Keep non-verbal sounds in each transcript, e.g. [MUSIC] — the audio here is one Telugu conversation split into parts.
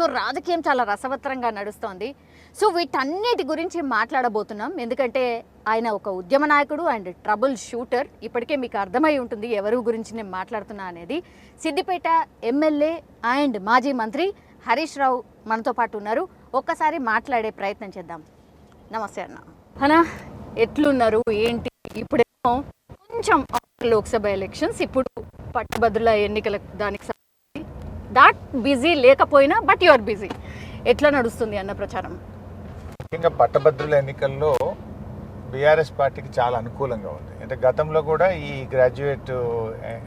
సో రాజకీయం చాలా రసవత్తరంగా నడుస్తోంది. సో వీటన్నిటి గురించి మాట్లాడబోతున్నాం. ఎందుకంటే ఆయన ఒక ఉద్యమ నాయకుడు అండ్ ట్రబుల్ షూటర్. ఇప్పటికే మీకు అర్థమై ఉంటుంది ఎవరి గురించి నేను మాట్లాడుతున్నా అనేది. సిద్దిపేట ఎమ్మెల్యే అండ్ మాజీ మంత్రి హరీష్ రావు మనతో పాటు ఉన్నారు. ఒక్కసారి మాట్లాడే ప్రయత్నం చేద్దాం. నమస్తే అన్న. అన్న ఎట్లున్నారు? ఏంటి? ఇప్పుడేమో కొంచెం లోక్సభ ఎలక్షన్స్. ఇప్పుడు పట్టభద్రుల ఎన్నికల దానికి దాట్ బిజీ లేకపోయినా బట్ యు ఆర్ బిజీ ఎట్లా నడుస్తుంది అన్న ప్రచారం? ముఖ్యంగా పట్టభద్రుల ఎన్నికల్లో బీఆర్ఎస్ పార్టీకి చాలా అనుకూలంగా ఉంది. అంటే గతంలో కూడా ఈ గ్రాడ్యుయేట్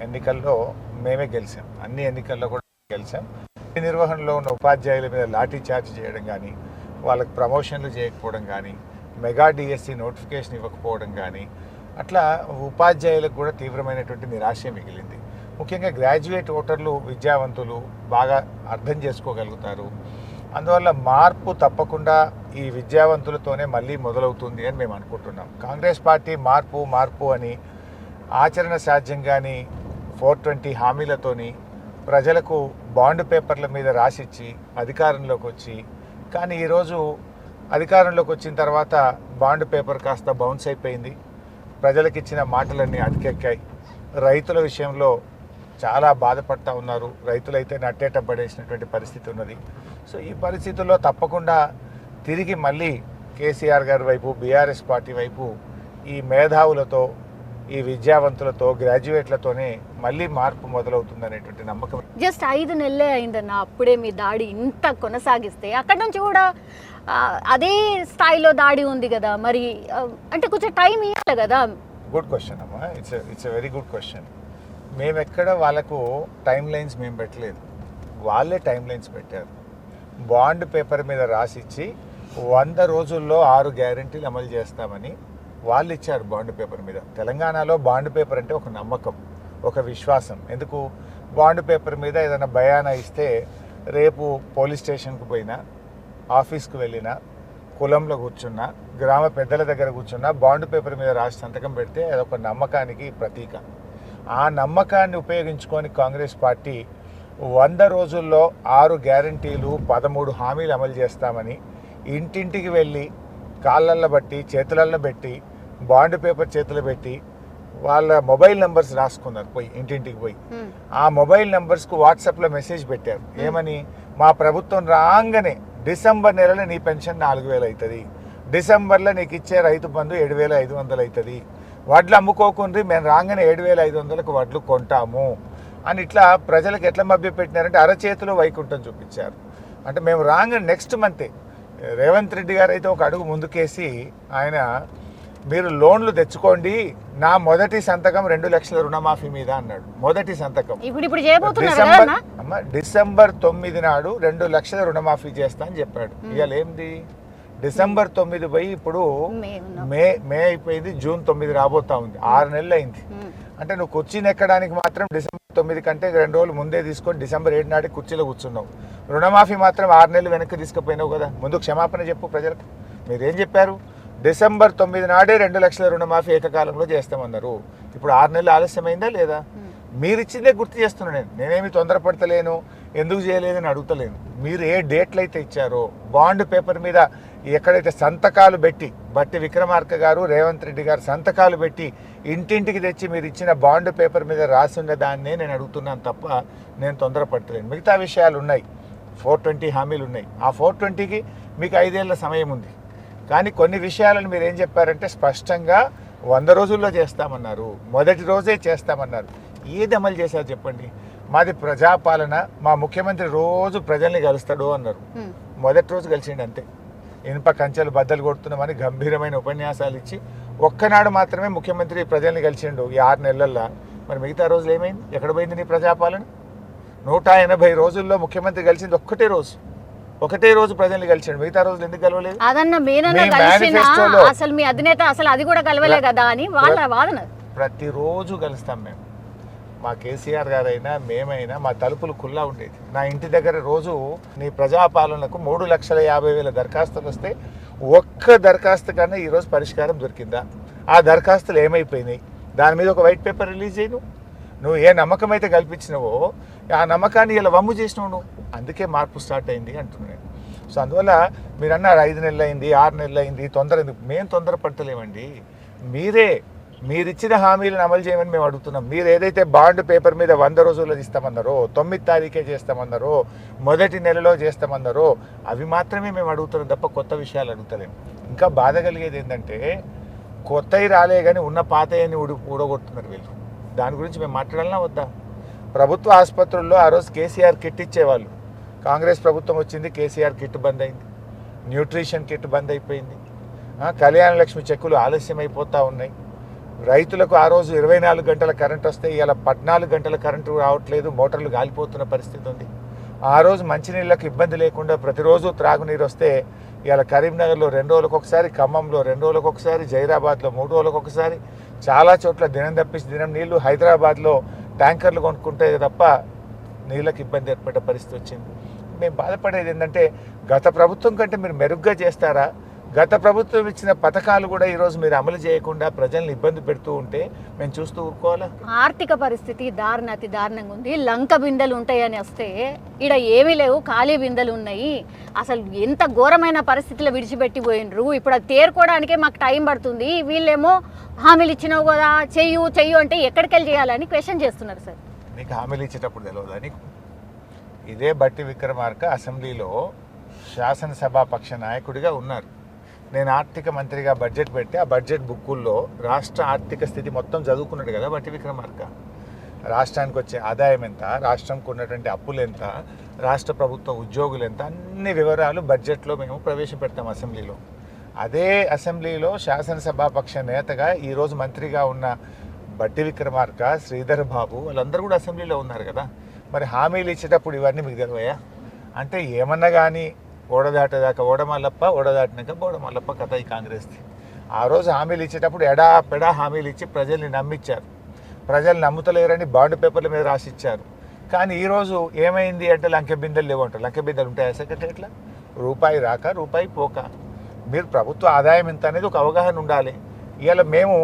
ఎన్నికల్లో మేమే గెలిచాం. అన్ని ఎన్నికల్లో కూడా గెలిచాం. ఈ నిర్వహణలో ఉన్న ఉపాధ్యాయుల మీద లాఠీ చార్జ్ చేయడం కానీ వాళ్ళకి ప్రమోషన్లు చేయకపోవడం కానీ మెగా డిఎస్సి నోటిఫికేషన్ ఇవ్వకపోవడం కానీ అట్లా ఉపాధ్యాయులకు కూడా తీవ్రమైనటువంటి నిరాశ మిగిలింది. ముఖ్యంగా గ్రాడ్యుయేట్ ఓటర్లు విద్యావంతులు బాగా అర్థం చేసుకోగలుగుతారు. అందువల్ల మార్పు తప్పకుండా ఈ విద్యావంతులతోనే మళ్ళీ మొదలవుతుంది అని మేము అనుకుంటున్నాం. కాంగ్రెస్ పార్టీ మార్పు మార్పు అని ఆచరణ సాధ్యంగాని ఫోర్ ట్వంటీ హామీలతోని ప్రజలకు బాండ్ పేపర్ల మీద రాసిచ్చి అధికారంలోకి వచ్చి కానీ ఈరోజు అధికారంలోకి వచ్చిన తర్వాత బాండ్ పేపర్ కాస్త బౌన్స్ అయిపోయింది. ప్రజలకు ఇచ్చిన మాటలన్నీ అతికెక్కాయి. రైతుల విషయంలో చాలా బాధపడతా ఉన్నారు. రైతులైతే నట్టేట పడేసినటువంటి పరిస్థితి ఉన్నది. సో ఈ పరిస్థితుల్లో తప్పకుండా తిరిగి మళ్ళీ కేసీఆర్ గారి వైపు బీఆర్ఎస్ పార్టీ వైపు ఈ మేధావులతో ఈ విద్యావంతులతో గ్రాడ్యుయేట్లతోనే మళ్ళీ మార్పు మొదలవుతుందనేటువంటి నమ్మకం. జస్ట్ ఐదు నెలలే అయిందన్న అప్పుడే మీ దాడి ఇంత కొనసాగిస్తే అక్కడ నుంచి కూడా అదే స్థాయిలో దాడి ఉంది కదా మరి అంటే కొంచెం టైం ఇవ్వాలి కదా. గుడ్ క్వశ్చన్ అమ్మా. It's it's very good question మేము ఎక్కడ వాళ్ళకు టైం లైన్స్ మేము పెట్టలేదు. వాళ్ళే టైం లైన్స్ పెట్టారు. బాండ్ పేపర్ మీద రాసిచ్చి వంద రోజుల్లో ఆరు గ్యారంటీలు అమలు చేస్తామని వాళ్ళు ఇచ్చారు బాండ్ పేపర్ మీద. తెలంగాణలో బాండ్ పేపర్ అంటే ఒక నమ్మకం ఒక విశ్వాసం. ఎందుకు? బాండ్ పేపర్ మీద ఏదైనా బయానా ఇస్తే రేపు పోలీస్ స్టేషన్కి పోయినా ఆఫీస్కి వెళ్ళినా కులంలో కూర్చున్నా గ్రామ పెద్దల దగ్గర కూర్చున్నా బాండ్ పేపర్ మీద రాసి సంతకం పెడితే అదొక నమ్మకానికి ప్రతీక. ఆ నమ్మకాన్ని ఉపయోగించుకొని కాంగ్రెస్ పార్టీ వంద రోజుల్లో ఆరు గ్యారంటీలు పదమూడు హామీలు అమలు చేస్తామని ఇంటింటికి వెళ్ళి కాళ్ళల్లో బట్టి చేతులల్లో పెట్టి బాండ్ పేపర్ చేతులు పెట్టి వాళ్ళ మొబైల్ నెంబర్స్ రాసుకున్నారు పోయి ఇంటింటికి పోయి. ఆ మొబైల్ నెంబర్స్కు వాట్సాప్లో మెసేజ్ పెట్టారు. ఏమని? మా ప్రభుత్వం రాగానే డిసెంబర్ నెలలో నీ పెన్షన్ నాలుగు వేలు అవుతుంది. డిసెంబర్లో నీకు ఇచ్చే రైతు బంధు ఏడు వేల ఐదు వందలు అవుతుంది. వడ్లు అమ్ముకోకుండ్రి మేము రాగానే ఏడు వేల ఐదు వందలకు వడ్లు కొంటాము అని ఇట్లా ప్రజలకు ఎట్లా మభ్య పెట్టినారంటే అరచేతిలో వైకుంఠం చూపించారు. అంటే మేము రాగానే నెక్స్ట్ మంతే రేవంత్ రెడ్డి గారు అయితే ఒక అడుగు ముందుకేసి ఆయన మీరు లోన్లు తెచ్చుకోండి నా మొదటి సంతకం రెండు లక్షల రుణమాఫీ మీద అన్నాడు. మొదటి సంతకం. డిసెంబర్ డిసెంబర్ తొమ్మిది నాడు రెండు లక్షల రుణమాఫీ చేస్తా అని చెప్పాడు. ఇవాళ ఏంది డిసెంబర్ తొమ్మిది పోయి ఇప్పుడు మే. మే అయిపోయింది జూన్ తొమ్మిది రాబోతా ఉంది. ఆరు నెలలు అయింది. అంటే నువ్వు కుర్చీని ఎక్కడానికి మాత్రం డిసెంబర్ తొమ్మిది కంటే రెండు రోజులు ముందే తీసుకొని డిసెంబర్ ఏడు నాటికి కుర్చీలో కూర్చున్నావు. రుణమాఫీ మాత్రం ఆరు నెలలు వెనక్కి తీసుకుపోయినావు కదా. ముందు క్షమాపణ చెప్పు ప్రజలకు. మీరేం చెప్పారు? డిసెంబర్ తొమ్మిది నాడే రెండు లక్షల రుణమాఫీ ఏకకాలంలో చేస్తామన్నారు. ఇప్పుడు ఆరు నెలలు ఆలస్యమైందా లేదా? మీరు ఇచ్చిందే గుర్తు చేస్తున్నా నేను. నేనేమి తొందరపడతలేను ఎందుకు చేయలేదని అడుగుతలేను. మీరు ఏ డేట్లు అయితే ఇచ్చారో బాండ్ పేపర్ మీద ఎక్కడైతే సంతకాలు పెట్టి బట్టి విక్రమార్క గారు రేవంత్ రెడ్డి గారు సంతకాలు పెట్టి ఇంటింటికి తెచ్చి మీరు ఇచ్చిన బాండ్ పేపర్ మీద రాసి ఉన్న దాన్నే నేను అడుగుతున్నాను తప్ప నేను తొందరపడతలేను. మిగతా విషయాలు ఉన్నాయి. ఫోర్ ట్వంటీ హామీలు ఉన్నాయి. ఆ ఫోర్ ట్వంటీకి మీకు ఐదేళ్ళ సమయం ఉంది. కానీ కొన్ని విషయాలను మీరు ఏం చెప్పారంటే స్పష్టంగా వంద రోజుల్లో చేస్తామన్నారు. మొదటి రోజే చేస్తామన్నారు. ఏది అమలు చేశారు చెప్పండి? మాది ప్రజాపాలన మా ముఖ్యమంత్రి రోజు ప్రజల్ని కలుస్తాడు అన్నారు. మొదటి రోజు కలిసిండు అంతే. ఇనుప కంచెలు బద్దలు కొడుతున్నామని గంభీరమైన ఉపన్యాసాలు ఇచ్చి ఒక్కనాడు మాత్రమే ముఖ్యమంత్రి ప్రజల్ని కలిసిండు ఈ ఆరు నెలల్లో. మరి మిగతా రోజులు ఏమైంది? ఎక్కడ పోయింది నీ ప్రజాపాలన? నూట ఎనభై రోజుల్లో ముఖ్యమంత్రి కలిసింది ఒక్కటే రోజు. ఒకటే రోజు ప్రజల్ని కలిసిండు. మిగతా రోజులు ఎందుకు కలవలేదు? అదన్న మీనన్న అసలు మీ అధినేత అసలు అది కూడా కలవలే కదా అని వాళ్ళ వాదన. ప్రతిరోజు కలుస్తాం మేము. మా కేసీఆర్ గారైనా మేమైనా మా తలుపులు కుల్లా ఉండేది. నా ఇంటి దగ్గర రోజు నీ ప్రజాపాలనకు మూడు లక్షల యాభై వేల దరఖాస్తులు వస్తే ఒక్క దరఖాస్తు కన్నా ఈరోజు పరిష్కారం దొరికిందా? ఆ దరఖాస్తులు ఏమైపోయినాయి? దాని మీద ఒక వైట్ పేపర్ రిలీజ్ చేయను. నువ్వు ఏ నమ్మకం అయితే కల్పించినవో ఆ నమ్మకాన్ని ఇలా వమ్ము చేసినావు నువ్వు. అందుకే మార్పు స్టార్ట్ అయింది అంటున్నాను సో అందువల్ల మీరు అన్నారు ఐదు నెలలు అయింది ఆరు నెలలు అయింది తొందర ఎందుకు? మేము తొందర పడతలేమండి మీరే మీరు ఇచ్చిన హామీలను అమలు చేయమని మేము అడుగుతున్నాం. మీరు ఏదైతే బాండ్ పేపర్ మీద వంద రోజుల్లో ఇస్తామన్నారో తొమ్మిది తారీఖే చేస్తామన్నారో మొదటి నెలలో చేస్తామన్నారో అవి మాత్రమే మేము అడుగుతున్నాం తప్ప కొత్త విషయాలు అడుగుతలేము. ఇంకా బాధ కలిగేది ఏంటంటే కొత్తవి రాలే కానీ ఉన్న పాతయని ఉడి ఊడగొడుతున్నారు వీళ్ళు. దాని గురించి మేము మాట్లాడాలన్నా వద్దా? ప్రభుత్వ ఆసుపత్రుల్లో ఆ రోజు కేసీఆర్ కిట్ ఇచ్చేవాళ్ళు. కాంగ్రెస్ ప్రభుత్వం వచ్చింది కేసీఆర్ కిట్ బంద్ అయింది. న్యూట్రిషన్ కిట్ బంద్ అయిపోయింది. కళ్యాణ లక్ష్మి చెక్కులు ఆలస్యం అయిపోతూ ఉన్నాయి. రైతులకు ఆ రోజు ఇరవై నాలుగు గంటల కరెంట్ వస్తే ఇలా పద్నాలుగు గంటల కరెంటు రావట్లేదు మోటార్లు గాలిపోతున్న పరిస్థితి ఉంది. ఆ రోజు మంచినీళ్ళకు ఇబ్బంది లేకుండా ప్రతిరోజు త్రాగునీరు వస్తే ఇవాళ కరీంనగర్లో రెండు రోజులకు ఒకసారి ఖమ్మంలో రెండు రోజులకు ఒకసారి జైరాబాద్లో మూడు రోజులకు ఒకసారి చాలా చోట్ల దినం తప్పించి దినం నీళ్ళు హైదరాబాద్లో ట్యాంకర్లు కొనుక్కుంటే తప్ప నీళ్ళకి ఇబ్బంది ఏర్పడే పరిస్థితి వచ్చింది. మేము బాధపడేది ఏంటంటే గత ప్రభుత్వం కంటే మీరు మెరుగ్గా చేస్తారా? గత ప్రభుత్వం ఇచ్చిన పథకాలు కూడా ఈరోజు మీరు అమలు చేయకుండా ప్రజల్ని ఇబ్బంది పెడుతూ ఉంటే మేము చూస్తూ ఊరుకోవాలా? ఆర్థిక పరిస్థితి దారుణ అతి దారుణంగా ఉంది. లంక బిందెలు ఉంటాయని వస్తే ఇక్కడ ఏమీ లేవు ఖాళీ బిందెలు ఉన్నాయి. అసలు ఎంత ఘోరమైన పరిస్థితిలో విడిచిపెట్టి పోయినరు ఇప్పుడు అది తేరుకోవడానికే మాకు టైం పడుతుంది. వీళ్ళేమో హామీలు ఇచ్చినావు కదా చెయ్యు చెయ్యు అంటే ఎక్కడికి వెళ్ళి చేయాలని క్వశ్చన్ చేస్తున్నారు సార్. నీకు హామీలు ఇచ్చేటప్పుడు తెలియదా నీకు? ఇదే బట్టి విక్రమార్క అసెంబ్లీలో శాసనసభా పక్ష నాయకుడిగా ఉన్నారు. నేను ఆర్థిక మంత్రిగా బడ్జెట్ పెట్టి ఆ బడ్జెట్ బుక్కుల్లో రాష్ట్ర ఆర్థిక స్థితి మొత్తం చదువుకున్నాడు కదా బట్టి విక్రమార్క. రాష్ట్రానికి వచ్చే ఆదాయం ఎంత రాష్ట్రంకు ఉన్నటువంటి అప్పులు ఎంత రాష్ట్ర ప్రభుత్వ ఉద్యోగులు ఎంత అన్ని వివరాలు బడ్జెట్లో మేము ప్రవేశపెడతాం అసెంబ్లీలో. అదే అసెంబ్లీలో శాసనసభాపక్ష నేతగా ఈరోజు మంత్రిగా ఉన్న బట్టి విక్రమార్క శ్రీధర్ బాబు వాళ్ళందరూ కూడా అసెంబ్లీలో ఉన్నారు కదా. మరి హామీలు ఇచ్చేటప్పుడు ఇవన్నీ మీకు తెలివయా అంటే ఏమన్నా కానీ ఓడదాటేదాకా ఓడమల్లప్ప ఓడదాటినాక బోడమల్లప్ప కథ ఈ కాంగ్రెస్ది. ఆ రోజు హామీలు ఇచ్చేటప్పుడు ఎడా పెడా హామీలు ఇచ్చి ప్రజల్ని నమ్మించారు ప్రజలు నమ్ముతలేరని బాండ్ పేపర్ల మీద రాసిచ్చారు. కానీ ఈరోజు ఏమైంది అంటే లంకె బిందెలు లేవు అంటారు లంకె బిందెలు ఉంటాయా సెక్రటరీట్లా రూపాయి రాక రూపాయి పోక. మీరు ప్రభుత్వ ఆదాయం ఎంత అనేది ఒక అవగాహన ఉండాలి. ఇవాళ మేము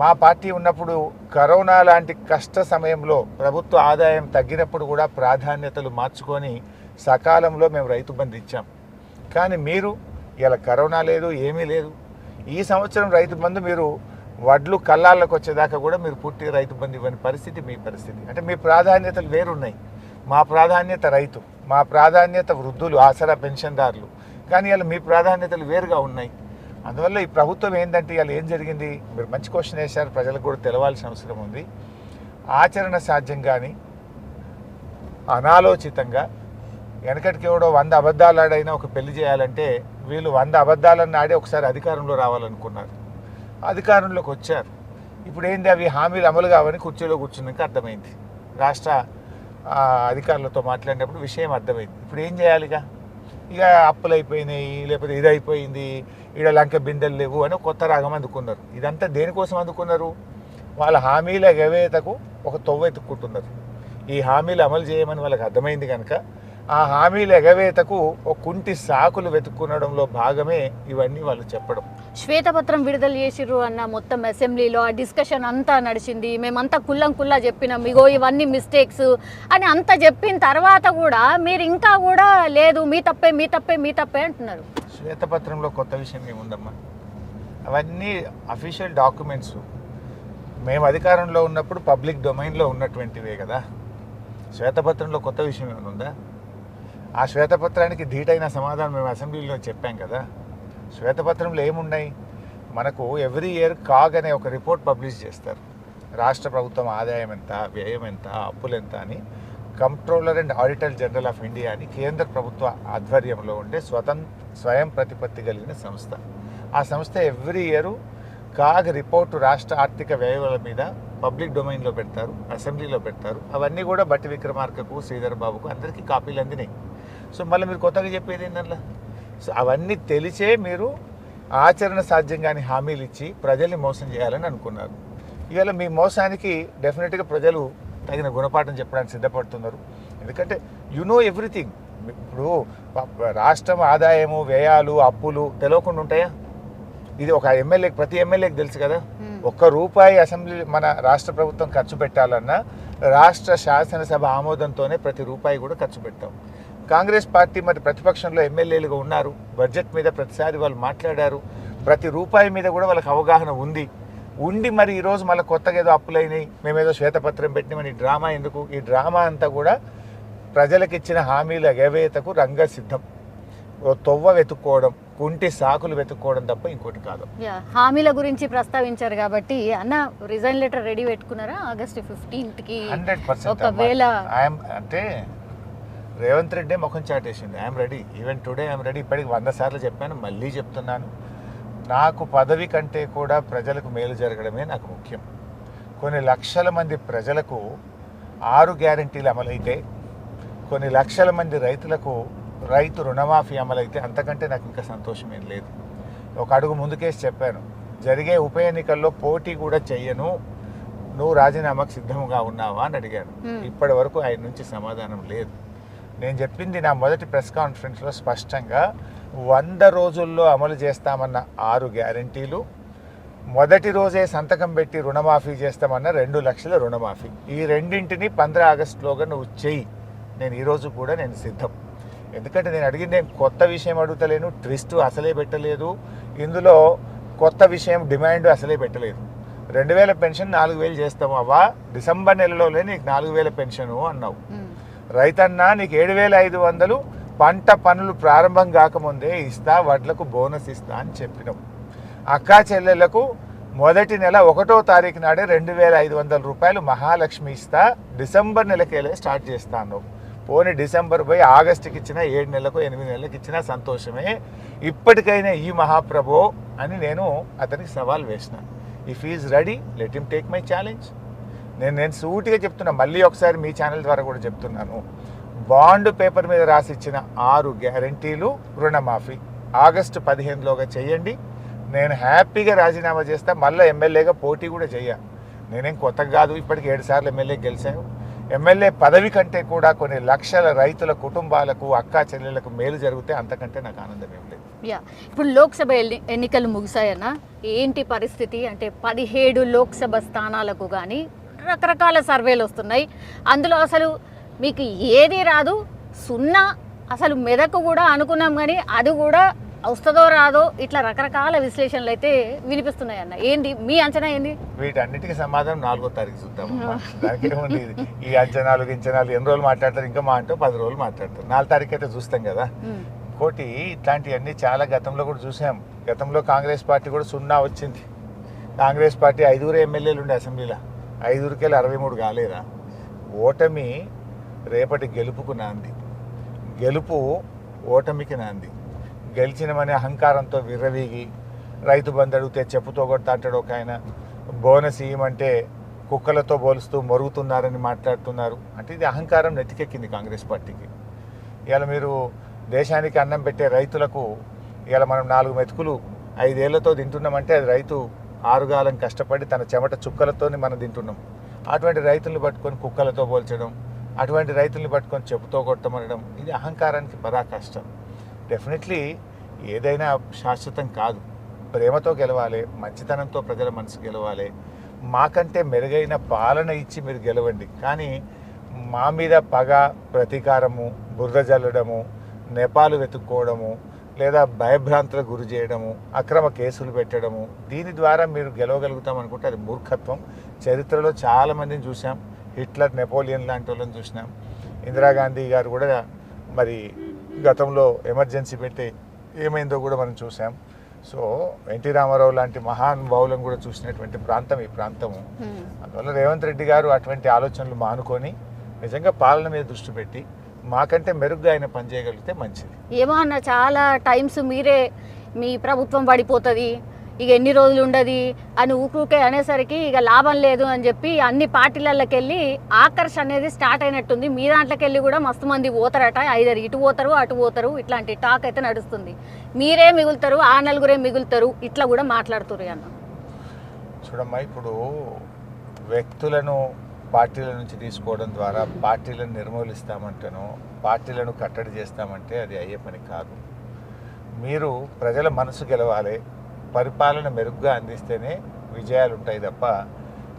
మా పార్టీ ఉన్నప్పుడు కరోనా లాంటి కష్ట సమయంలో ప్రభుత్వ ఆదాయం తగ్గినప్పుడు కూడా ప్రాధాన్యతలు మార్చుకొని సకాలంలో మేము రైతు బంధు ఇచ్చాం. కానీ మీరు ఇలా కరోనా లేదు ఏమీ లేదు. ఈ సంవత్సరం రైతు బంధు మీరు వడ్లు కల్లాళ్ళకు వచ్చేదాకా కూడా మీరు పూర్తిగా రైతు బంధు ఇవ్వని పరిస్థితి మీ పరిస్థితి. అంటే మీ ప్రాధాన్యతలు వేరున్నాయి. మా ప్రాధాన్యత రైతు మా ప్రాధాన్యత వృద్ధులు ఆసరా పెన్షన్దారులు. కానీ ఇలా మీ ప్రాధాన్యతలు వేరుగా ఉన్నాయి. అందువల్ల ఈ ప్రభుత్వం ఏంటంటే ఇవాళ ఏం జరిగింది? మీరు మంచి క్వశ్చన్ వేశారు ప్రజలకు కూడా తెలవాల్సిన అవసరం ఉంది. ఆచరణ సాధ్యం కానీ అనాలోచితంగా వెనకటికి ఎవడో వంద అబద్ధాలు ఆడైనా ఒక పెళ్ళి చేయాలంటే వీళ్ళు వంద అబద్ధాలను ఆడి ఒకసారి అధికారంలో రావాలనుకున్నారు. అధికారంలోకి వచ్చారు. ఇప్పుడు ఏంది అవి హామీలు అమలు కావని కుర్చీలో కూర్చున్నాక అర్థమైంది. రాష్ట్ర అధికారులతో మాట్లాడినప్పుడు విషయం అర్థమైంది. ఇప్పుడు ఏం చేయాలిగా? ఇక అప్పులు అయిపోయినాయి లేకపోతే ఇది అయిపోయింది ఈడ లంక బిందెలు లేవు అని కొత్త రాగం అందుకున్నారు. ఇదంతా దేనికోసం అందుకున్నారు? వాళ్ళ హామీల ఎగవేతకు ఒక తొవ్వ ఎత్తుక్కుంటున్నారు ఈ హామీలు అమలు చేయమని వాళ్ళకి అర్థమైంది కనుక ఆ హామీల ఎగవేతకు ఒక కుంటి సాకులు వెతుక్కునడంలో భాగమే ఇవన్నీ వాళ్ళు చెప్పడం. శ్వేతపత్రం విడుదల చేసిర్రు అన్న మొత్తం అసెంబ్లీలో ఆ డిస్కషన్ అంతా నడిచింది. మేమంతా కుల్లం కుల్లా చెప్పినాం ఇగో ఇవన్నీ మిస్టేక్స్ అని అంతా చెప్పిన తర్వాత కూడా మీరు ఇంకా కూడా లేదు మీ తప్పే మీ తప్పే మీ తప్పే అంటున్నారు. శ్వేతపత్రంలో కొత్త విషయం ఏముందమ్మా అవన్నీ అఫీషియల్ డాక్యుమెంట్స్ మేము అధికారంలో ఉన్నప్పుడు పబ్లిక్ డొమైన్లో ఉన్నటువంటివే కదా. శ్వేతపత్రంలో కొత్త విషయం ఏమైనా ఉందా? ఆ శ్వేతపత్రానికి ధీటైన సమాధానం మేము అసెంబ్లీలో చెప్పాం కదా. శ్వేతపత్రంలో ఏమున్నాయి? మనకు ఎవ్రీ ఇయర్ కాగ్ అనే ఒక రిపోర్ట్ పబ్లిష్ చేస్తారు. రాష్ట్ర ప్రభుత్వం ఆదాయం ఎంత వ్యయం ఎంత అప్పులు ఎంత అని controller and auditor general of India అని కేంద్ర ప్రభుత్వ ఆధ్వర్యంలో ఉండే స్వతంత్ర స్వయం ప్రతిపత్తి కలిగిన సంస్థ. ఆ సంస్థ ఎవ్రీ ఇయర్ కాగ్ రిపోర్టు రాష్ట్ర ఆర్థిక వ్యయాల మీద పబ్లిక్ డొమైన్లో పెడతారు అసెంబ్లీలో పెడతారు. అవన్నీ కూడా బట్టి విక్రమార్కకు శ్రీధర్ బాబుకు అందరికీ కాపీలు అందినాయి. సో మళ్ళీ మీరు కొత్తగా చెప్పేది ఏంటల్లా సో అవన్నీ తెలిసే మీరు ఆచరణ సాధ్యంగాని హామీలు ఇచ్చి ప్రజల్ని మోసం చేయాలని అనుకున్నారు. ఇవాళ మీ మోసానికి డెఫినెట్గా ప్రజలు తగిన గుణపాఠం చెప్పడానికి సిద్ధపడుతున్నారు. ఎందుకంటే యు నో ఎవ్రీథింగ్ ఇప్పుడు రాష్ట్రం ఆదాయము వ్యయాలు అప్పులు తెలియకుండా ఉంటాయా? ఇది ఒక ఎమ్మెల్యేకి ప్రతి ఎమ్మెల్యేకి తెలుసు కదా. ఒక్క రూపాయి అసెంబ్లీ మన రాష్ట్ర ప్రభుత్వం ఖర్చు పెట్టాలన్నా రాష్ట్ర శాసనసభ ఆమోదంతోనే ప్రతి రూపాయి కూడా ఖర్చు పెట్టాం కాంగ్రెస్ పార్టీ మరి ప్రతిపక్షంలో ఎమ్మెల్యేలుగా ఉన్నారు. బడ్జెట్ మీద ప్రతిసారి వాళ్ళు మాట్లాడారు. ప్రతి రూపాయి మీద కూడా వాళ్ళకి అవగాహన ఉంది. ఉండి మరి ఈరోజు మళ్ళీ కొత్తగా ఏదో అప్పులైనాయి మేమేదో శ్వేతపత్రం పెట్టినామని డ్రామా ఎందుకు? ఈ డ్రామా అంతా కూడా ప్రజలకు ఇచ్చిన హామీల ఎగవేతకు రంగ సిద్ధం. ఓ తొవ్వ వెతుక్కోవడం కుంటి సాకులు వెతుక్కోవడం తప్ప ఇంకోటి కాదు. హామీల గురించి ప్రస్తావించారు కాబట్టి అన్న రిజైన్ లెటర్ రెడీ పెట్టుకున్నారా? ఆగస్ట్ ఫిఫ్టీన్త్కి హండ్రెడ్ పర్సెంట్ అంటే రేవంత్ రెడ్డి ముఖం చాటేసింది I'm ready even today I'm ready ఇప్పటికి వంద సార్లు చెప్పాను మళ్ళీ చెప్తున్నాను. నాకు పదవి కంటే కూడా ప్రజలకు మేలు జరగడమే నాకు ముఖ్యం. కొన్ని లక్షల మంది ప్రజలకు ఆరు గ్యారంటీలు అమలైతే కొన్ని లక్షల మంది రైతులకు రైతు రుణమాఫీ అమలైతే అంతకంటే నాకు ఇంకా సంతోషం ఏం లేదు. ఒక అడుగు ముందుకేసి చెప్పాను. జరిగే ఉప ఎన్నికల్లో పోటీ కూడా చెయ్యను. నువ్వు రాజీనామాకు సిద్ధంగా ఉన్నావా అని అడిగాను. ఇప్పటి వరకు ఆయన నుంచి సమాధానం లేదు. నేను చెప్పింది నా మొదటి ప్రెస్ కాన్ఫరెన్స్లో స్పష్టంగా వంద రోజుల్లో అమలు చేస్తామన్న ఆరు గ్యారంటీలు మొదటి రోజే సంతకం పెట్టి రుణమాఫీ చేస్తామన్న రెండు లక్షల రుణమాఫీ. ఈ రెండింటిని పంద్ర ఆగస్టులోగా నువ్వు చెయ్యి. నేను ఈరోజు కూడా నేను సిద్ధం. ఎందుకంటే నేను అడిగింది నేను కొత్త విషయం అడుగుతలేను ట్విస్ట్ అసలే పెట్టలేదు. ఇందులో కొత్త విషయం డిమాండ్ అసలే పెట్టలేదు. రెండు వేల పెన్షన్ నాలుగు వేలు చేస్తాము అవ్వా? డిసెంబర్ నెలలోనే నీకు నాలుగు వేల పెన్షను అన్నావు. రైతన్నా నీకు ఏడు వేల ఐదు వందలు పంట పనులు ప్రారంభం కాకముందే ఇస్తా వడ్లకు బోనస్ ఇస్తా అని చెప్పినాం. అక్కా చెల్లెళ్ళకు మొదటి నెల ఒకటో తారీఖు నాడే రెండు వేల ఐదు వందల రూపాయలు మహాలక్ష్మి ఇస్తా డిసెంబర్ నెలకెళ్ళే స్టార్ట్ చేస్తాను పోనీ డిసెంబర్ పోయి ఆగస్టుకి ఇచ్చిన ఏడు నెలలకు ఎనిమిది నెలలకు ఇచ్చినా సంతోషమే. ఇప్పటికైనా ఈ మహాప్రభో అని నేను అతనికి సవాల్ వేసిన. If is ready let him take my challenge నేను నేను సూటిగా చెప్తున్నా మళ్ళీ ఒకసారి మీ ఛానల్ ద్వారా కూడా చెప్తున్నాను. బాండ్ పేపర్ మీద రాసి ఇచ్చిన ఆరు గ్యారంటీలు రుణమాఫీ. ఆగస్టు పదిహేనులోగా చేయండి. నేను హ్యాపీగా రాజీనామా చేస్తా మళ్ళీ ఎమ్మెల్యేగా పోటీ కూడా చేయ. నేనేం కొత్తగా కాదు ఇప్పటికి ఏడు సార్లు ఎమ్మెల్యే గెలిచాను. ఎమ్మెల్యే పదవి కంటే కూడా కొన్ని లక్షల రైతుల కుటుంబాలకు అక్కా చెల్లెలకు మేలు జరిగితే అంతకంటే నాకు ఆనందం ఏం లేదు. ఇప్పుడు లోక్సభ ఎన్నికలు ముగిశాయన్నా ఏంటి పరిస్థితి? అంటే పదిహేడు లోక్సభ స్థానాలకు కానీ రకరకాల సర్వేలు వస్తున్నాయి. అందులో అసలు మీకు ఏది రాదు సున్నా అసలు మెదకు కూడా అనుకున్నాం కానీ అది కూడా వస్తుందో రాదో ఇట్లా రకరకాల విశ్లేషణలు అయితే వినిపిస్తున్నాయి అన్న. ఏంది? మీ అంచనా ఏంది? వీటన్నిటికీ సమాధానం నాలుగో తారీఖు చూద్దామమ్మా [LAUGHS] దానికి ఏముంది ఇది? ఈ అంచనాలు గించనాలు ఎన్ని రోజులు మాట్లాడతారు? ఇంకా మా అంటే పది రోజులు మాట్లాడతారు. నాలుగు తారీఖు అయితే చూస్తాం కదా. ఇంకోటి ఇట్లాంటివన్నీ చాలా గతంలో కూడా చూసాం. గతంలో కాంగ్రెస్ పార్టీ కూడా సున్నా వచ్చింది. కాంగ్రెస్ పార్టీ ఐదుగురు ఎమ్మెల్యేలు ఉండే అసెంబ్లీలో. ఐదుగురికి అరవై మూడు కాలేదా ఓటమి రేపటి గెలుపుకు నాంది. గెలుపు ఓటమికి నాంది. గెలిచినమనే అహంకారంతో విర్రవీగి రైతు బంధు అడిగితే చెప్పుతో కొడతా అంటాడు ఒక ఆయన. బోనస్ ఇవ్వమంటే కుక్కలతో పోలుస్తూ మరుగుతున్నారని మాట్లాడుతున్నారు. అంటే ఇది అహంకారం నెత్తికెక్కింది కాంగ్రెస్ పార్టీకి. ఇవాళ మీరు దేశానికి అన్నం పెట్టే రైతులకు ఇవాళ మనం నాలుగు మెతుకులు ఐదేళ్ళతో తింటున్నామంటే అది రైతు ఆరుగాలం కష్టపడి తన చెమట చుక్కలతోని మనం తింటున్నాం. అటువంటి రైతులను పట్టుకొని కుక్కలతో పోల్చడం అటువంటి రైతులను పట్టుకొని చెప్పుతో కొట్టమనడం ఇది అహంకారానికి పరాకాష్టం. డెఫినెట్లీ ఏదైనా శాశ్వతం కాదు. ప్రేమతో గెలవాలి మంచితనంతో ప్రజల మనసు గెలవాలి. మాకంటే మెరుగైన పాలన ఇచ్చి మీరు గెలవండి. కానీ మా మీద పగ ప్రతీకారము బురద జల్లడము నేపాలు వెతుక్కోవడము లేదా భయభ్రాంతులకు గురి చేయడము అక్రమ కేసులు పెట్టడము దీని ద్వారా మీరు గెలవగలుగుతాం అనుకుంటే అది మూర్ఖత్వం. చరిత్రలో చాలా మందిని చూసాం హిట్లర్ నెపోలియన్ లాంటి వాళ్ళని చూసినాం. ఇందిరాగాంధీ గారు కూడా మరి గతంలో ఎమర్జెన్సీ పెట్టి ఏమైందో కూడా మనం చూసాం సో ఎన్టీ రామారావు లాంటి మహానుభావులను కూడా చూసినటువంటి ప్రాంతం ఈ ప్రాంతము. అందువల్ల రేవంత్ రెడ్డి గారు అటువంటి ఆలోచనలు మానుకొని నిజంగా పాలన మీద దృష్టి పెట్టి మాకంటే మెరుగ్గా ఆయన పనిచేయగలిగితే మంచిది. ఏమో అన్న చాలా టైమ్స్ మీరే మీ ప్రభుత్వం పడిపోతుంది ఇక ఎన్ని రోజులు ఉండదు అని ఊకూకే అనేసరికి ఇక లాభం లేదు అని చెప్పి అన్ని పార్టీలలోకి వెళ్ళి ఆకర్ష్ అనేది స్టార్ట్ అయినట్టుంది. మీ దాంట్లోకి వెళ్ళి కూడా మస్తు మంది పోతారట. ఐదరు ఇటు పోతారు అటు పోతారు. ఇట్లాంటి టాక్ అయితే నడుస్తుంది. మీరే మిగులుతారు ఆ నలుగురే మిగులుతారు. ఇట్లా కూడా మాట్లాడుతుర్రు అన్న. చూడమ్మా ఇప్పుడు వ్యక్తులను పార్టీల నుంచి తీసుకోవడం ద్వారా పార్టీలను నిర్మూలిస్తామంటేనో పార్టీలను కట్టడి చేస్తామంటే అది అయ్యే పని కాదు. మీరు ప్రజల మనసు గెలవాలి పరిపాలన మెరుగ్గా అందిస్తేనే విజయాలు ఉంటాయి తప్ప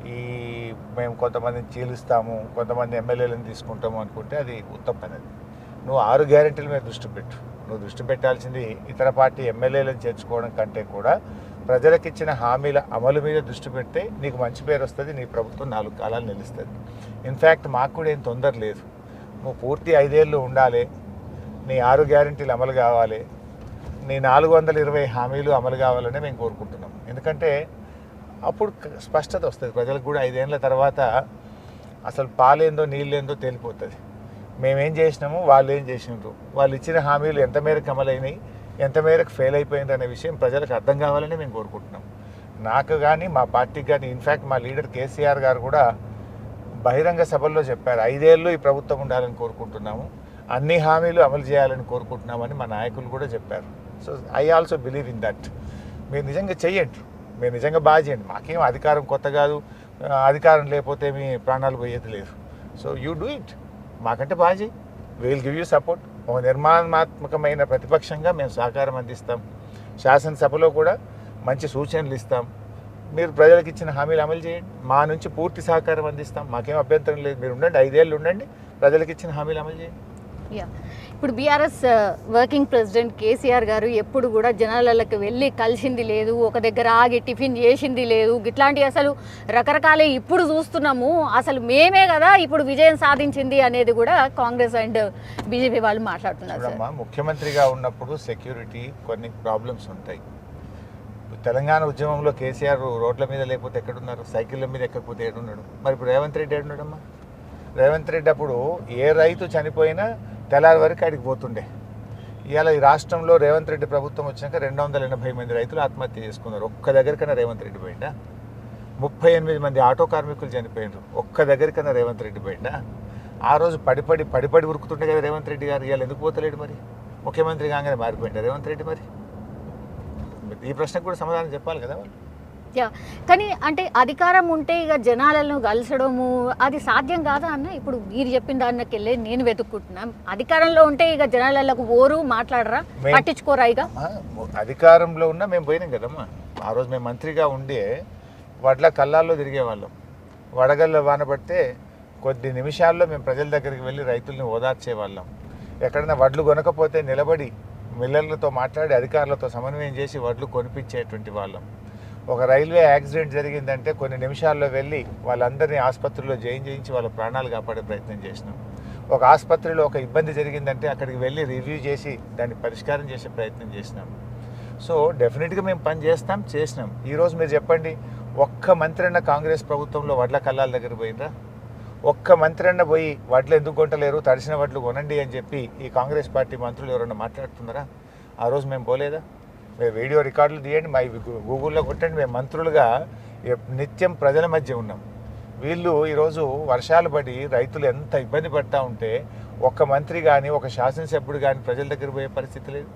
ఈ మేము కొంతమందిని చీలుస్తాము కొంతమంది ఎమ్మెల్యేలను తీసుకుంటాము అనుకుంటే అది ఉత్తమ పని అది. నువ్వు ఆరు గ్యారెంటీల మీద దృష్టి పెట్టు. నువ్వు దృష్టి పెట్టాల్సింది ఇతర పార్టీ ఎమ్మెల్యేలను చేర్చుకోవడం కంటే కూడా ప్రజలకు ఇచ్చిన హామీల అమలు మీద దృష్టి పెడితే నీకు మంచి పేరు వస్తుంది నీ ప్రభుత్వం నాలుగు కాలాలు నిలుస్తుంది. ఇన్ఫ్యాక్ట్ మాకు కూడా ఏం తొందర లేదు. నువ్వు పూర్తి ఐదేళ్ళు ఉండాలి నీ ఆరు గ్యారెంటీలు అమలు కావాలి నీ నాలుగు వందల ఇరవై హామీలు అమలు కావాలని మేము కోరుకుంటున్నాం. ఎందుకంటే అప్పుడు స్పష్టత వస్తుంది. ప్రజలకు కూడా ఐదేళ్ళ తర్వాత అసలు పాలేందో నీళ్ళేందో తేలిపోతుంది. మేమేం చేసినాము వాళ్ళు ఏం చేసినారు. వాళ్ళు ఇచ్చిన హామీలు ఎంత మేరకు అమలైనాయి ఎంత మేరకు ఫెయిల్ అయిపోయింది అనే విషయం ప్రజలకు అర్థం కావాలని మేము కోరుకుంటున్నాం. నాకు కానీ మా పార్టీకి కానీ ఇన్ఫ్యాక్ట్ మా లీడర్ కేసీఆర్ గారు కూడా బహిరంగ సభల్లో చెప్పారు. ఐదేళ్ళు ఈ ప్రభుత్వం ఉండాలని కోరుకుంటున్నాము. అన్ని హామీలు అమలు చేయాలని కోరుకుంటున్నామని మా నాయకులు కూడా చెప్పారు. So I also believe in that మీరు నిజంగా చెయ్యండి. మీరు నిజంగా బాగా చేయండి. మాకేం అధికారం కొత్త కాదు. అధికారం లేకపోతే మీ ప్రాణాలు పోయేది లేదు. సో యూ డూ ఇట్ మాకంటే బాగా చేయి విల్ గివ్ యూ సపోర్ట్ ఒక నిర్మాణాత్మకమైన ప్రతిపక్షంగా మేము సహకారం అందిస్తాం. శాసనసభలో కూడా మంచి సూచనలు ఇస్తాం. మీరు ప్రజలకు ఇచ్చిన హామీలు అమలు చేయండి. మా నుంచి పూర్తి సహకారం అందిస్తాం. మాకేం అభ్యంతరం లేదు. మీరు ఉండండి. ఐదేళ్ళు ఉండండి. ప్రజలకు ఇచ్చిన హామీలు అమలు చేయండి. యా ఇప్పుడు బీఆర్ఎస్ వర్కింగ్ ప్రెసిడెంట్ కేసీఆర్ గారు ఎప్పుడు కూడా జనాలకి వెళ్ళి కలిసింది లేదు ఒక దగ్గర ఆగి టిఫిన్ చేసింది లేదు. ఇట్లాంటి అసలు రకరకాల ఇప్పుడు చూస్తున్నాము. అసలు మేమే కదా ఇప్పుడు విజయం సాధించింది అనేది కూడా కాంగ్రెస్ అండ్ బీజేపీ వాళ్ళు మాట్లాడుతున్నారు ముఖ్యమంత్రిగా ఉన్నప్పుడు సెక్యూరిటీ కొన్ని ప్రాబ్లమ్స్ ఉంటాయి. తెలంగాణ ఉద్యమంలో కేసీఆర్ రోడ్ల మీద లేకపోతే ఎక్కడున్నారు? సైకిళ్ళ మీద ఎక్కకపోతే ఏడున్నాడు? మరి ఇప్పుడు రేవంత్ రెడ్డి ఏడున్నాడమ్మా? రేవంత్ రెడ్డి అప్పుడు ఏ రైతు చనిపోయినా తెల్లారి వరకు అడిగి పోతుండే. ఇవాళ ఈ రాష్ట్రంలో రేవంత్ రెడ్డి ప్రభుత్వం వచ్చినాక రెండు వందల ఎనభై మంది రైతులు ఆత్మహత్య చేసుకున్నారు. ఒక్క దగ్గరికైనా రేవంత్ రెడ్డి పోయిందా ముప్పై ఎనిమిది మంది ఆటో కార్మికులు చనిపోయినారు. ఒక్క దగ్గరికైనా రేవంత్ రెడ్డి పోయిందా ఆ రోజు పడిపడి పడిపడి ఉరుకుతుండే కదా రేవంత్ రెడ్డి గారు. ఇవాళ ఎందుకు పోతలేడు మరి? ముఖ్యమంత్రి కాగానే మారిపోయిందా రేవంత్ రెడ్డి మరి? ఈ ప్రశ్నకు కూడా సమాధానం చెప్పాలి కదా వాళ్ళు? యా. కానీ అంటే అధికారం ఉంటే ఇక జనాలను కలిసడము అది సాధ్యం కాదా అన్న? ఇప్పుడు మీరు చెప్పిన దానికి వెళ్ళి నేను వెతుక్కుంటున్నా. అధికారంలో ఉంటే ఇక జనాలకు ఓరు మాట్లాడరా? పట్టించుకోరా ఇక? అధికారంలో ఉన్నా మేము పోయినాం కదమ్మా. ఆ రోజు మేము మంత్రిగా ఉండే వడ్ల కళ్ళాల్లో తిరిగేవాళ్ళం. వడగల్లో వాన పడితే కొద్ది నిమిషాల్లో మేము ప్రజల దగ్గరికి వెళ్ళి రైతుల్ని ఓదార్చేవాళ్ళం. ఎక్కడైనా వడ్లు కొనకపోతే నిలబడి మిల్లర్లతో మాట్లాడి అధికారులతో సమన్వయం చేసి వడ్లు కొనిపించేటువంటి వాళ్ళం. ఒక రైల్వే యాక్సిడెంట్ జరిగిందంటే కొన్ని నిమిషాల్లో వెళ్ళి వాళ్ళందరినీ ఆసుపత్రిలో జైన్ చేయించి వాళ్ళ ప్రాణాలు కాపాడే ప్రయత్నం చేసినాం. ఒక ఆసుపత్రిలో ఒక ఇబ్బంది జరిగిందంటే అక్కడికి వెళ్ళి రివ్యూ చేసి దాన్ని పరిష్కారం చేసే ప్రయత్నం చేసినాం. సో డెఫినెట్గా మేము పని చేస్తాం చేసినాం. ఈరోజు మీరు చెప్పండి ఒక్క మంత్రి అన్న కాంగ్రెస్ ప్రభుత్వంలో వడ్ల కల్లాల దగ్గర పోయిందా? ఒక్క మంత్రి అన్న పోయి వడ్లు ఎందుకు కొంటలేరు? తడిసిన వడ్లు కొనండి అని చెప్పి ఈ కాంగ్రెస్ పార్టీ మంత్రులు ఎవరన్నా మాట్లాడుతున్నారా? ఆ రోజు మేము పోలేదా? మీరు వీడియో రికార్డులు తీయండి మా గూగుల్లో కొట్టండి మేము మంత్రులుగా నిత్యం ప్రజల మధ్య ఉన్నాం. వీళ్ళు ఈరోజు వర్షాలు పడి రైతులు ఎంత ఇబ్బంది పడతా ఉంటే ఒక్క మంత్రి కానీ ఒక శాసనసభ్యుడు కానీ ప్రజల దగ్గర పోయే పరిస్థితి లేదు.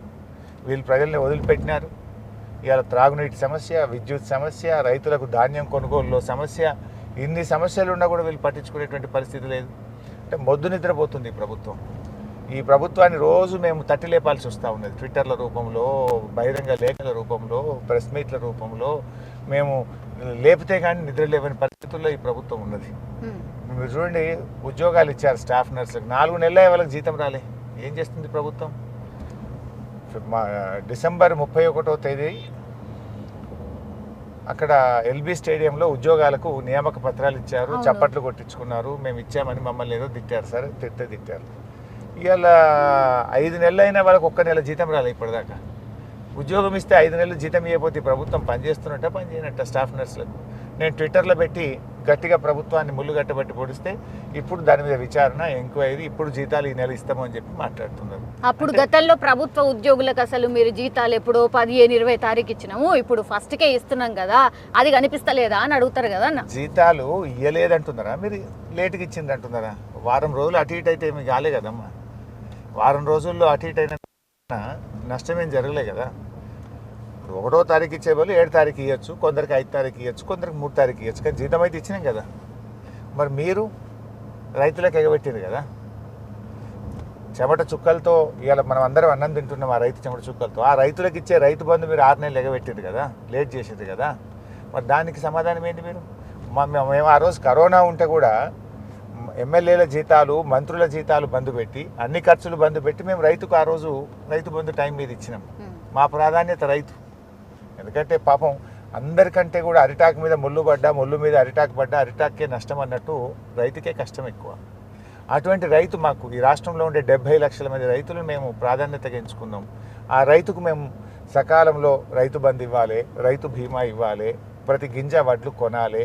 వీళ్ళు ప్రజల్ని వదిలిపెట్టినారు. ఇవాళ త్రాగునీటి సమస్య విద్యుత్ సమస్య రైతులకు ధాన్యం కొనుగోలులో సమస్య ఇన్ని సమస్యలు ఉన్నా కూడా వీళ్ళు పట్టించుకునేటువంటి పరిస్థితి లేదు. అంటే మొద్దు నిద్రపోతుంది ప్రభుత్వం. ఈ ప్రభుత్వాన్ని రోజు మేము తట్టి లేపాల్సి వస్తూ ఉన్నది. ట్విట్టర్ల రూపంలో బహిరంగ లేఖల రూపంలో ప్రెస్ మీట్ల రూపంలో మేము లేపితే కానీ నిద్ర లేవని పరిస్థితుల్లో ఈ ప్రభుత్వం ఉన్నది. మీరు చూడండి ఉద్యోగాలు ఇచ్చారు స్టాఫ్ నర్సులకు. నాలుగు నెలలే వాళ్ళకి జీతం రాలే. ఏం చేస్తుంది ప్రభుత్వం? మా డిసెంబర్ ముప్పై ఒకటో తేదీ అక్కడ ఎల్బీ స్టేడియంలో ఉద్యోగాలకు నియామక పత్రాలు ఇచ్చారు. చప్పట్లు కొట్టించుకున్నారు. మేము ఇచ్చామని మమ్మల్ని ఏదో తిట్టారు సరే. తిట్టే తిట్టారు. ఇవాళ ఐదు నెలలు అయినా వాళ్ళకి ఒక్క నెల జీతం రాలే ఇప్పటిదాకా. ఉద్యోగం ఇస్తే ఐదు నెలలు జీతం ఇవ్వకపోతే ప్రభుత్వం పనిచేస్తున్నట్ట పని చేయనట్ట స్టాఫ్ నర్సులకు నేను ట్విట్టర్లో పెట్టి గట్టిగా ప్రభుత్వాన్ని ముళ్ళు గట్టబట్టి పొడిస్తే ఇప్పుడు దాని మీద విచారణ ఎంక్వైరీ ఇప్పుడు జీతాలు ఈ నెల ఇస్తామని చెప్పి మాట్లాడుతున్నారు. అప్పుడు గతంలో ప్రభుత్వ ఉద్యోగులకు అసలు మీరు జీతాలు ఎప్పుడో పదిహేను ఇరవై తారీఖు ఇచ్చినాము ఇప్పుడు ఫస్ట్కే ఇస్తున్నాం కదా అది కనిపిస్తలేదా అని అడుగుతారు కదా అన్న. జీతాలు ఇయ్యలేదంటున్నారా? మీరు లేటుకి ఇచ్చింది అంటున్నారా వారం రోజులు అటు ఇటు అయితే ఏమి కాలే కదమ్మా. వారం రోజుల్లో అటు ఇటు అయిన నష్టమేం జరగలే కదా. ఇప్పుడు ఒకటో తారీఖు ఇచ్చే బదులు ఏడు తారీఖు ఇవ్వచ్చు కొందరికి ఐదు తారీఖు ఇవ్వచ్చు కొందరికి మూడు తారీఖు ఇవ్వచ్చు కానీ జీతం అయితే ఇచ్చినాం కదా. మరి మీరు రైతులకు ఎగబెట్టారు కదా. చెమట చుక్కలతో ఇవాళ మనం అందరం అన్నం తింటున్నాం ఆ రైతు చెమట చుక్కలతో. ఆ రైతులకు ఇచ్చే రైతు బంధు మీరు ఆరు నెలలు ఎగబెట్టింది కదా లేట్ చేసేది కదా. మరి దానికి సమాధానం ఏంటి మీరు? మా- మేము మేము ఆ రోజు కరోనా ఉంటే కూడా ఎమ్మెల్యేల జీతాలు మంత్రుల జీతాలు బంద్ పెట్టి అన్ని ఖర్చులు బంద్ పెట్టి మేము రైతుకు ఆ రోజు రైతు బంధు టైం మీద ఇచ్చినాం. ఉమ్. మా ప్రాధాన్యత రైతు. ఎందుకంటే పాపం అందరికంటే కూడా అరిటాకు మీద ముళ్ళు పడ్డా ముళ్ళు మీద అరిటాకు పడ్డా అరిటాకే నష్టం అన్నట్టు రైతుకే కష్టం ఎక్కువ. అటువంటి రైతు మాకు ఈ రాష్ట్రంలో ఉండే డెబ్బై లక్షల మంది రైతులను మేము ప్రాధాన్యతగా ఎంచుకున్నాం. ఆ రైతుకు మేము సకాలంలో రైతు బంధు ఇవ్వాలి రైతు బీమా ఇవ్వాలి ప్రతి గింజ వడ్లు కొనాలి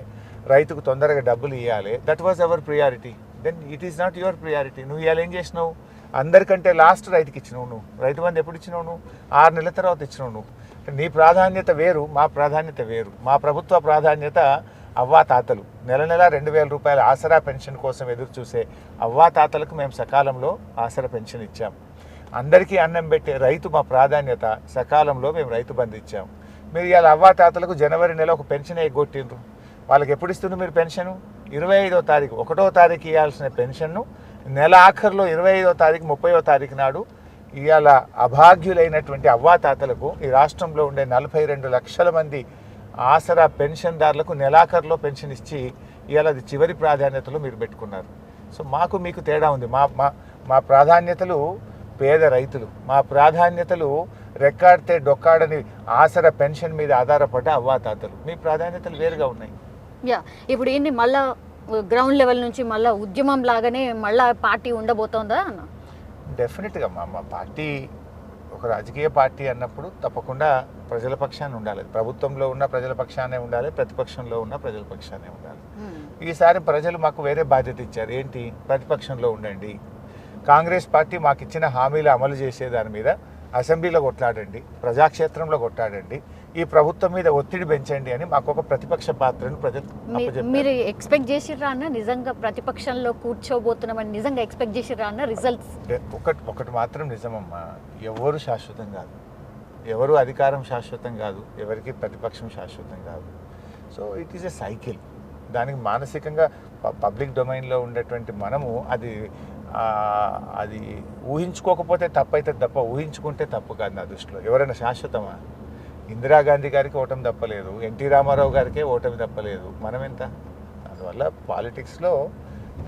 రైతుకు తొందరగా డబ్బులు ఇవ్వాలి that was our priority then it is not your priority నువ్వు ఇవాళ ఏం చేసినావు? అందరికంటే లాస్ట్ రైతుకి ఇచ్చినావు నువ్వు. రైతు బంధు ఎప్పుడు ఇచ్చినావు నువ్వు? ఆరు నెలల తర్వాత ఇచ్చినావు నువ్వు. నీ ప్రాధాన్యత వేరు మా ప్రాధాన్యత వేరు. మా ప్రభుత్వ ప్రాధాన్యత అవ్వా తాతలు. నెల నెల రెండు వేల రూపాయల ఆసరా పెన్షన్ కోసం ఎదురు చూసే అవ్వా తాతలకు మేము సకాలంలో ఆసరా పెన్షన్ ఇచ్చాం. అందరికీ అన్నం పెట్టే రైతు మా ప్రాధాన్యత సకాలంలో మేము రైతు బంధు ఇచ్చాం. మీరు ఇవాళ అవ్వా తాతలకు జనవరి నెల ఒక పెన్షన్ ఎగ్గొట్టిండ్రు. వాళ్ళకి ఎప్పుడు ఇస్తుంది మీరు పెన్షన్? ఇరవై ఐదో తారీఖు ఒకటో తారీఖు ఇవ్వాల్సిన పెన్షన్ను నెల ఆఖరిలో ఇరవై ఐదో తారీఖు ముప్పైవ తారీఖు నాడు ఇవాళ అభాగ్యులైనటువంటి అవ్వాతాతలకు ఈ రాష్ట్రంలో ఉండే నలభై రెండు లక్షల మంది ఆసరా పెన్షన్దారులకు నెలాఖరులో పెన్షన్ ఇచ్చి ఇవాళ అది చివరి ప్రాధాన్యతలు మీరు పెట్టుకున్నారు. సో మాకు మీకు తేడా ఉంది. మా మా మా ప్రాధాన్యతలు పేద రైతులు. మా ప్రాధాన్యతలు రెక్కాడితే డొక్కాడని ఆసరా పెన్షన్ మీద ఆధారపడ్డ అవ్వాతాతలు. మీ ప్రాధాన్యతలు వేరుగా ఉన్నాయి. యా ఇప్పుడు ఏంటి మళ్ళా గ్రౌండ్ లెవెల్ నుంచి మళ్ళా ఉద్యమం లాగానే మళ్ళా పార్టీ ఉండబోతోందా అన్న? డెఫినెట్గా మా మా పార్టీ ఒక రాజకీయ పార్టీ అన్నప్పుడు తప్పకుండా ప్రజల పక్షాన్ని ఉండాలి. ప్రభుత్వంలో ఉన్న ప్రజల పక్షానే ఉండాలి ప్రతిపక్షంలో ఉన్న ప్రజల పక్షానే ఉండాలి. ఉమ్. ఈసారి ప్రజలు మాకు వేరే బాధ్యత ఇచ్చారు. ఏంటి? ప్రతిపక్షంలో ఉండండి. కాంగ్రెస్ పార్టీ మాకు ఇచ్చిన హామీలు అమలు చేసే దాని మీద అసెంబ్లీలో కొట్లాడండి ప్రజాక్షేత్రంలో కొట్లాడండి. ఈ ప్రభుత్వం మీద ఒత్తిడి పెంచండి అని మాకు ఒక ప్రతిపక్ష పాత్రను ప్రజలు. మీరు ఎక్స్పెక్ట్ చేసిర్రా అన్న? నిజంగా ప్రతిపక్షంలో కూర్చోబోతున్నామని నిజంగా ఎక్స్పెక్ట్ చేసిర్రా అన్న రిజల్ట్స్? ఒకటి ఒకటి మాత్రం నిజమమ్మా. ఎవరు శాశ్వతం కాదు. ఎవరు అధికారం శాశ్వతం కాదు. ఎవరికి ప్రతిపక్షం శాశ్వతం కాదు. So it is a cycle దానికి మానసికంగా పబ్లిక్ డొమైన్లో ఉండేటువంటి మనము అది అది ఊహించుకోకపోతే తప్పు అయితే తప్ప ఊహించుకుంటే తప్పు కాదు నా దృష్టిలో. ఎవరైనా శాశ్వతమా? ఇందిరాగాంధీ గారికి ఓటమి తప్పలేదు ఎన్టీ రామారావు గారికే ఓటమి తప్పలేదు. మనం ఎంత అందువల్ల పాలిటిక్స్లో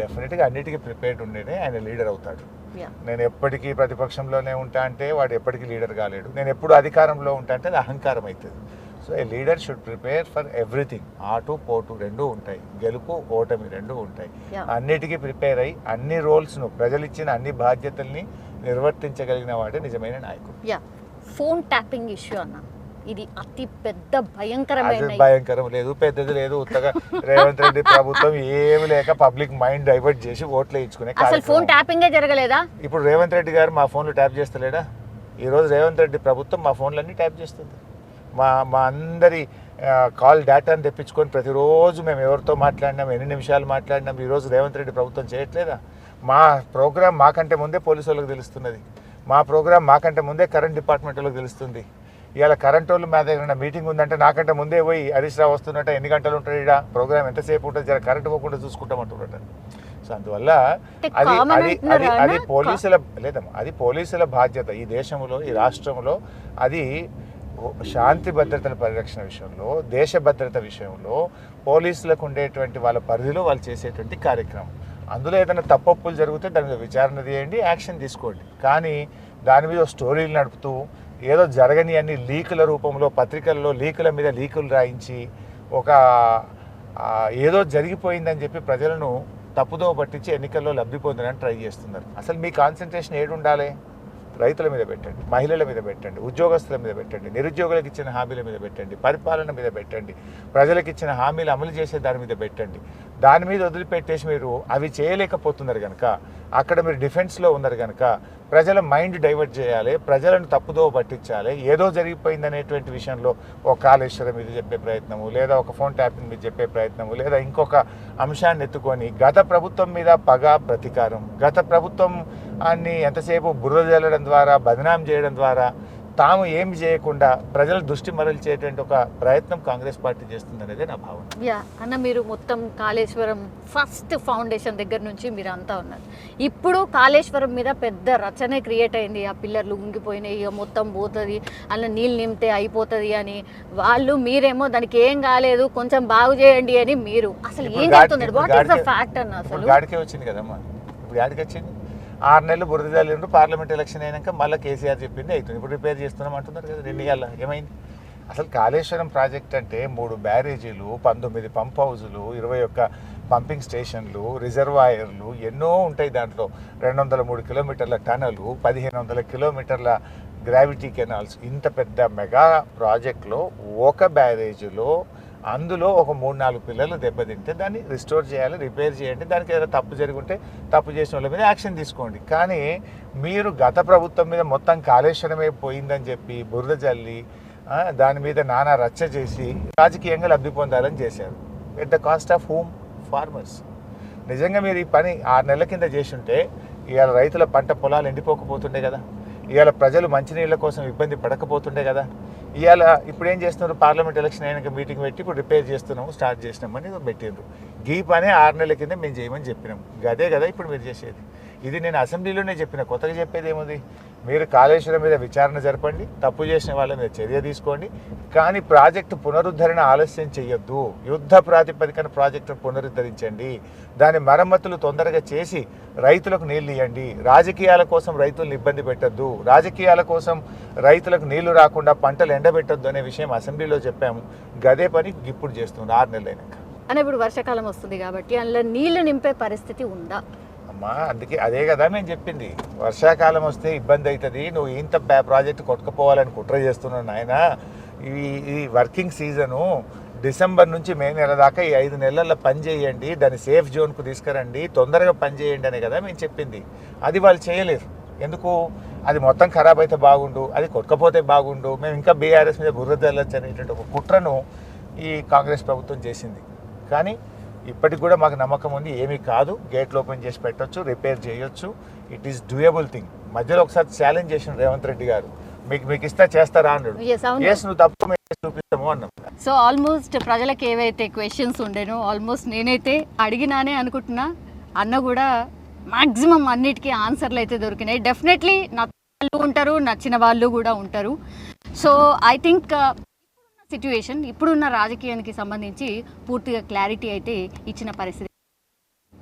డెఫినెట్గా అన్నిటికీ ప్రిపేర్డ్ ఉండేనే ఆయన లీడర్ అవుతాడు. నేను ఎప్పటికీ ప్రతిపక్షంలోనే ఉంటా అంటే వాడు ఎప్పటికీ లీడర్ కాలేడు. నేను ఎప్పుడు అధికారంలో ఉంటా అంటే అది అహంకారం అవుతుంది. So a leader should prepare for everything. ఆటు పోటు రెండు ఉంటాయి. గెలుపు ఓటమి రెండు ఉంటాయి. అన్నిటికీ ప్రిపేర్ అయ్యి అన్ని రోల్స్ను ప్రజలు ఇచ్చిన అన్ని బాధ్యతల్ని నిర్వర్తించగలిగిన వాడే నిజమైన నాయకుడు. ఫోన్ ట్యాపింగ్ ఇష్యూ అన్న. ఇది అతి పెద్ద భయంకరమైన భయంకరం లేదు పెద్దది లేదు. ఉత్తగా రేవంత్ రెడ్డి ప్రభుత్వం ఏమి లేక పబ్లిక్ మైండ్ డైవర్ట్ చేసి ఓట్లు వేయించుకునే అసలు ఫోన్. ట్యాపింగే జరగలేదా? ఇప్పుడు రేవంత్ రెడ్డి గారు మా ఫోన్లు ట్యాప్ చేస్తలేడా? ఈరోజు రేవంత్ రెడ్డి ప్రభుత్వం మా ఫోన్లన్నీ ట్యాప్ చేస్తుంది. మా మా అందరి కాల్ డేటాను తెప్పించుకొని ప్రతిరోజు మేము ఎవరితో మాట్లాడినాం ఎన్ని నిమిషాలు మాట్లాడినాం ఈరోజు రేవంత్ రెడ్డి ప్రభుత్వం చేయట్లేదా? మా ప్రోగ్రామ్ మాకంటే ముందే పోలీసు వాళ్ళకి తెలుస్తున్నది. మా ప్రోగ్రామ్ మాకంటే ముందే కరెంట్ డిపార్ట్మెంట్ వాళ్ళకి తెలుస్తుంది. ఇవాళ కరెంట్ వాళ్ళు మా దగ్గర మీటింగ్ ఉందంటే నాకంటే ముందే పోయి హరీష్ రావు వస్తున్నట్ట ఎన్ని గంటలు ఉంటాడు ఇక్కడ ప్రోగ్రామ్ ఎంతసేపు ఉంటుంది? జర కరెంట్ పోకుండా చూసుకుంటామంటున్నట్టు సో అందువల్ల అది అది అది అది? పోలీసుల లేదమ్మా అది పోలీసుల బాధ్యత. ఈ దేశంలో ఈ రాష్ట్రంలో అది శాంతి భద్రతల పరిరక్షణ విషయంలో దేశ భద్రత విషయంలో పోలీసులకు ఉండేటువంటి వాళ్ళ పరిధిలో వాళ్ళు చేసేటువంటి కార్యక్రమం. అందులో ఏదైనా తప్పొప్పులు జరిగితే దాని మీద విచారణ చేయండి యాక్షన్ తీసుకోండి. కానీ దాని మీద స్టోరీలు నడుపుతూ ఏదో జరగని అన్ని లీకుల రూపంలో పత్రికల్లో లీకుల మీద లీకులు రాయించి ఒక ఏదో జరిగిపోయిందని చెప్పి ప్రజలను తప్పుదో పట్టించి ఎన్నికల్లో లబ్ధి పొందడానికి ట్రై చేస్తున్నారు. అసలు మీ కాన్సన్ట్రేషన్ ఏడు ఉండాలి రైతుల మీద పెట్టండి మహిళల మీద పెట్టండి ఉద్యోగస్తుల మీద పెట్టండి నిరుద్యోగులకు ఇచ్చిన హామీల మీద పెట్టండి పరిపాలన మీద పెట్టండి ప్రజలకు ఇచ్చిన హామీలు అమలు చేసే దాని మీద పెట్టండి. దాని మీద వదిలిపెట్టేసి మీరు అవి చేయలేకపోతున్నారు కనుక అక్కడ మీరు డిఫెన్స్లో ఉన్నారు కనుక ప్రజల మైండ్ డైవర్ట్ చేయాలి ప్రజలను తప్పుదో పట్టించాలి ఏదో జరిగిపోయిందనేటువంటి విషయంలో ఒక కాళేశ్వరం మీద చెప్పే ప్రయత్నము లేదా ఒక ఫోన్ ట్యాపింగ్ మీద చెప్పే ప్రయత్నము లేదా ఇంకొక అంశాన్ని ఎత్తుకొని గత ప్రభుత్వం మీద పగ ప్రతీకారం గత ప్రభుత్వం అన్ని ఎంతసేపు బురద జల్లడం ద్వారా బదనాం చేయడం ద్వారా తాము ఏమి చేయకుండా ప్రజల దృష్టి మరల్చేటువంటి ఒక ప్రయత్నం కాంగ్రెస్ పార్టీ చేస్తుంది అనేది నా భావన. యా అన్న మీరు మొత్తం కాళేశ్వరం ఫస్ట్ ఫౌండేషన్ దగ్గర నుంచి మీరు అంతా ఉన్నారు. ఇప్పుడు కాళేశ్వరం మీద పెద్ద రచనే క్రియేట్ అయింది. ఆ పిల్లర్లు ఉంగిపోయినాయి ఇక మొత్తం పోతుంది అలా నీళ్ళు నింపితే అయిపోతుంది అని. వాళ్ళు మీరేమో దానికి ఏం కాలేదు కొంచెం బాగు చేయండి అని మీరు. అసలు ఏం చెప్తున్నారు? వాట్ ద ఫ్యాక్ట్ అన్న అసలు? గాడికే వచ్చింది కదమ్మా? ఇప్పుడు గాడికి వచ్చింది? ఆరు నెలలు బురద జల్లిండ్రు. పార్లమెంట్ ఎలక్షన్ అయినాక మళ్ళీ కేసీఆర్ చెప్పింది అవుతుంది ఇప్పుడు రిపేర్ చేస్తున్నాం అంటున్నారు కదా రెండు ఇవాళ ఏమైంది? అసలు కాళేశ్వరం ప్రాజెక్ట్ అంటే మూడు బ్యారేజీలు పంతొమ్మిది పంప్ హౌజులు ఇరవై ఒక్క పంపింగ్ స్టేషన్లు రిజర్వాయర్లు ఎన్నో ఉంటాయి దాంట్లో. రెండు వందల మూడు కిలోమీటర్ల టనలు పదిహేను వందల కిలోమీటర్ల గ్రావిటీ కెనాల్స్. ఇంత పెద్ద మెగా ప్రాజెక్ట్లో ఒక బ్యారేజీలో అందులో ఒక మూడు నాలుగు పిల్లలు దెబ్బతింటే దాన్ని రిస్టోర్ చేయాలి రిపేర్ చేయండి. దానికి ఏదైనా తప్పు జరుగుంటే తప్పు చేసిన వాళ్ళ మీద యాక్షన్ తీసుకోండి. కానీ మీరు గత ప్రభుత్వం మీద మొత్తం కాళేశ్వరమే పోయిందని చెప్పి బురద జల్లి దాని మీద నానా రచ్చ చేసి రాజకీయంగా లబ్ధి పొందాలని చేశారు. At the cost of home farmers నిజంగా మీరు ఈ పని ఆరు నెలల కింద చేసుంటే ఇవాళ రైతుల పంట పొలాలు ఎండిపోకపోతుండే కదా. ఇవాళ ప్రజలు మంచినీళ్ళ కోసం ఇబ్బంది పడకపోతుండే కదా. ఇవాళ ఇప్పుడు ఏం చేస్తున్నారు? పార్లమెంట్ ఎలక్షన్ అయినాక మీటింగ్ పెట్టి ఇప్పుడు రిపేర్ చేస్తున్నాము స్టార్ట్ చేసినామని పెట్టిండ్రు. గీ పనే ఆరు నెలల కింద మేము చేయమని చెప్పినాం అదే కదా ఇప్పుడు మీరు చేసేది? ఇది నేను అసెంబ్లీలోనే చెప్పిన కొత్తగా చెప్పేది ఏముంది? మీరు కాళేశ్వరం మీద విచారణ జరపండి తప్పు చేసిన వాళ్ళ మీద చర్య తీసుకోండి కానీ ప్రాజెక్టు పునరుద్ధరణ ఆలస్యం చేయొద్దు యుద్ధ ప్రాతిపదికన ప్రాజెక్టును పునరుద్ధరించండి. దాని మరమ్మతులు తొందరగా చేసి రైతులకు నీళ్ళు ఇవ్వండి రాజకీయాల కోసం రైతులను ఇబ్బంది పెట్టద్దు. రాజకీయాల కోసం రైతులకు నీళ్ళు రాకుండా పంటలు ఎండబెట్టొద్దు అనే విషయం అసెంబ్లీలో చెప్పాము. గదే పని ఇప్పుడు చేస్తుంది ఆరు నెలలు అయినాక అని ఇప్పుడు వర్షాకాలం వస్తుంది కాబట్టి అందులో నీళ్ళు నింపే పరిస్థితి ఉందా? అమ్మా అందుకే అదే కదా మేము చెప్పింది. వర్షాకాలం వస్తే ఇబ్బంది అవుతుంది. నువ్వు ఇంత ప్రాజెక్ట్ కొట్టుకుపోవాలని కుట్ర చేస్తున్నావు నాయన. ఈ ఈ వర్కింగ్ సీజను డిసెంబర్ నుంచి మే నెల దాకా ఈ ఐదు నెలల్లో పని చేయండి. దాన్ని సేఫ్ జోన్కు తీసుకురండి. తొందరగా పని చేయండి అనే కదా మేము చెప్పింది. అది వాళ్ళు చేయలేరు. ఎందుకు? అది మొత్తం ఖరాబ్ అయితే బాగుండు అది కొట్టుకపోతే బాగుండు. మేము ఇంకా బీఆర్ఎస్ మీద బుర్ర తెల్లొచ్చు అనేటువంటి ఒక కుట్రను ఈ కాంగ్రెస్ ప్రభుత్వం చేసింది. కానీ ఇప్పటికి కూడా మాకు నమ్మకం ఉంది. ఏమీ కాదు. గేట్లు ఓపెన్ చేసి పెట్టొచ్చు రిపేర్ చేయొచ్చు. ఇట్ ఈస్ డూయబుల్ థింగ్ మధ్యలో ఒకసారి ఛాలెంజ్ చేసిన రేవంత్ రెడ్డి గారు. మీకు మీకు ఇస్తా చేస్తారా అన్నాడు. ఎస్ నువ్వు తప్పు చూపిస్తాము అన్నాం. సో ఆల్మోస్ట్ ప్రజలకు ఏవైతే క్వశ్చన్స్ ఉండేనో ఆల్మోస్ట్ నేనైతే అడిగినానే అనుకుంటున్నా అన్న కూడా మాక్సిమం అన్నిటికీ ఆన్సర్లు అయితే దొరికినాయి. డెఫినెట్లీ నచ్చిన వాళ్ళు ఉంటారు నచ్చిన వాళ్ళు కూడా ఉంటారు. సో ఐ థింక్ ఇప్పుడున్న సిచ్యువేషన్ ఇప్పుడున్న రాజకీయానికి సంబంధించి పూర్తిగా క్లారిటీ అయితే ఇచ్చిన పరిస్థితి.